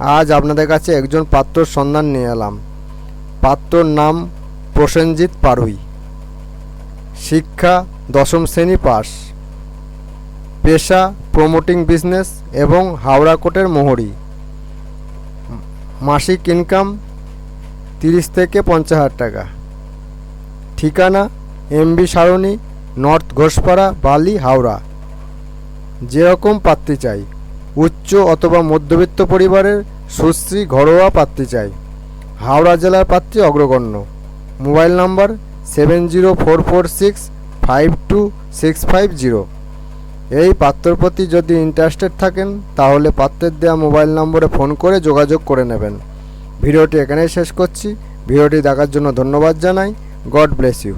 আজ আপনাদের কাছে একজন পাত্রর সন্ধান নিয়ে এলাম। পাত্রর নাম প্রসেনজিৎ পারুই। শিক্ষা দশম শ্রেণি পাস। পেশা প্রমোটিং বিজনেস এবং হাওড়া কোটের মোহরি। মাসিক ইনকাম তিরিশ থেকে পঞ্চাশ হাজার টাকা। ঠিকানা এমবি সারণী, নর্থ ঘোষপাড়া, বালি, হাওড়া। যেরকম পাত্রী চাই। উচ্চ অথবা মধ্যবিত্ত পরিবারের সুশ্রী ঘরোয়া পাত্রী চাই। হাওড়া জেলার পাত্রী অগ্রগণ্য। Mobile number seven zero four four six five two six five zero. এই পাত্রর প্রতি যদি ইন্টারেস্টেড থাকেন, তাহলে পাত্রের দেওয়া মোবাইল নম্বরে ফোন করে যোগাযোগ করে নেবেন। ভিডিওটি এখানেই শেষ করছি। ভিডিওটি দেখার জন্য ধন্যবাদ জানাই। God bless you.